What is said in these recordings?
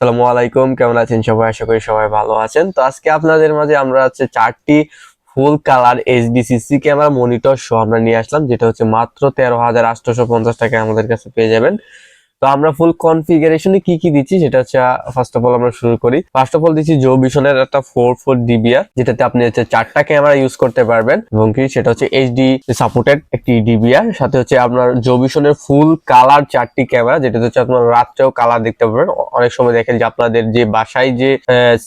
সালামু আলাইকুম, কেমন আছেন সবাই? আশা করি সবাই ভালো আছেন। তো আজকে আপনাদের মাঝে আমরা হচ্ছে চারটি full colour HDCC camera monitor সহ আমরা নিয়ে আসলাম, যেটা হচ্ছে মাত্র তেরো হাজার আটশোশো পঞ্চাশ টাকায় আমাদের কাছে পেয়ে যাবেন। তো আমরা ফুল কনফিগারেশনে কি কি দিচ্ছি সেটা হচ্ছে ফার্স্ট অফ অল আমরা শুরু করি। ফার্স্ট অফ অল দিচ্ছি জো ভিশনের একটা ফোর ফোর ডিবিআর যেটাতে আপনি হচ্ছে চারটা ক্যামেরা ইউজ করতে পারবেন। এবং কি, সেটা হচ্ছে এইচডি সাপোর্টেড একটি ডিবিআর সাথে হচ্ছে আপনার জো ভিশনের ফুল কালার চারটি ক্যামেরা যেটা হচ্ছে আপনার রাত্রেও কালার দেখতে পারবেন। অ- অনেক সময় দেখেন যে আপনাদের যে বাসায় যে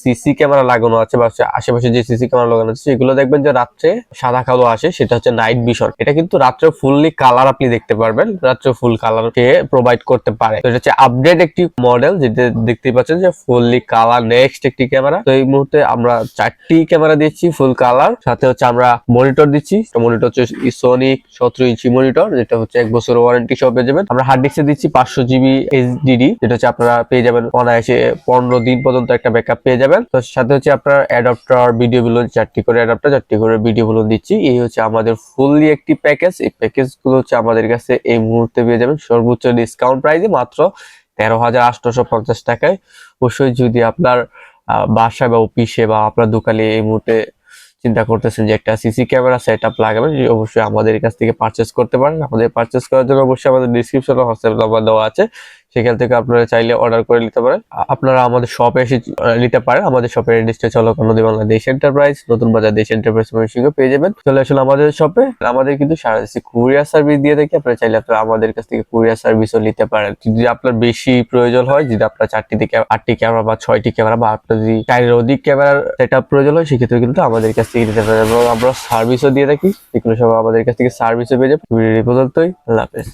সিসি ক্যামেরা লাগানো আছে বা আশেপাশে যে সিসি ক্যামেরা লাগানো আছে, সেগুলো দেখবেন যে রাত্রে সাদা কালো আসে, সেটা হচ্ছে নাইট ভিশন এটা কিন্তু রাত্রে ফুললি কালার আপনি দেখতে পারবেন। রাত্রে ফুল কালার কে প্রোভাইড করতে পারে। এটা হচ্ছে আপডেট একটি মডেল যেটা দেখতে পাচ্ছেন যে ফুললি কালার নেক্সট একটি ক্যামেরা তো এই মুহূর্তে আমরা চারটি ক্যামেরা দিচ্ছি ফুল কালার সাথে হচ্ছে আমরা মনিটর দিচ্ছি। মনিটর হচ্ছে সোনিক সতেরো ইঞ্চি মনিটর যেটা হচ্ছে এক বছর ওয়ারেন্টি সহ পেয়ে যাবেন। আমরা হার্ড ডিস্কে দিচ্ছি পাঁচশো জিবি এইচডিডি যেটা হচ্ছে আপনারা পেয়ে যাবেন অনায়াসে পনেরো দিন পর্যন্ত একটা ব্যাকআপ পেয়ে যাবেন। তো সাথে হচ্ছে আপনার অ্যাডাপ্টার ভিডিও বিলুন চারটি করে অ্যাডাপ্টার চারটি করে ভিডিও বিলুন দিচ্ছি। এই হচ্ছে আমাদের ফুললি একটি প্যাকেজ এই প্যাকেজগুলো হচ্ছে আমাদের কাছে এই মুহূর্তে পেয়ে যাবেন। সর্বোচ্চ ডিসকাউন্ট প্রাইসে মাত্র তেরো হাজার আটশোশো পঞ্চাশ টাকায়। অবশ্যই যদি আপনার বাসায় বা অফিসে বা আপনার দোকানে এই মুহূর্তে চিন্তা করতেছেন যে একটা সিসি ক্যামেরা সেট আপ লাগাবেন অবশ্যই আমাদের কাছ থেকে পারচেস করতে পারেন। আমাদের পারচেস করার জন্য অবশ্যই আমাদের ডিসক্রিপশনে হোয়াটসঅ্যাপ নাম্বার দেওয়া আছে। সেখান থেকে আপনারা চাইলে অর্ডার করে নিতে পারেন। আপনারা আমাদের শপে এসে নিতে পারেন। আমাদের শপের অ্যাড্রেসটা চলো নদী বাংলা দেশ এন্টারপ্রাইজ নতুন বাজার দেশ এন্টারপ্রাইজ ময়মনসিংহে পেয়ে যাবেন। চলে আসলে আমাদের শপে আমাদের কিন্তু সারা দেশে কুরিয়ার সার্ভিস দিয়ে থাকি আপনারা চাইলে আপনারা আমাদের কাছ থেকে কুরিয়ার সার্ভিসও নিতে পারেন। যদি আপনার বেশি প্রয়োজন হয়, যদি আপনার চারটি থেকে আটটি ক্যামেরা বা ছয়টি ক্যামেরা বা আপনার যদি চারের অধিক ক্যামেরার সেট প্রয়োজন হয় সেক্ষেত্রে কিন্তু আমাদের কাছ থেকে নিতে পারেন এবং আমরা সার্ভিসও দিয়ে থাকি। এগুলো সব আমাদের কাছ থেকে সার্ভিসও পেয়ে যাবেন। পর্যন্তই। আল্লাহ হাফেজ।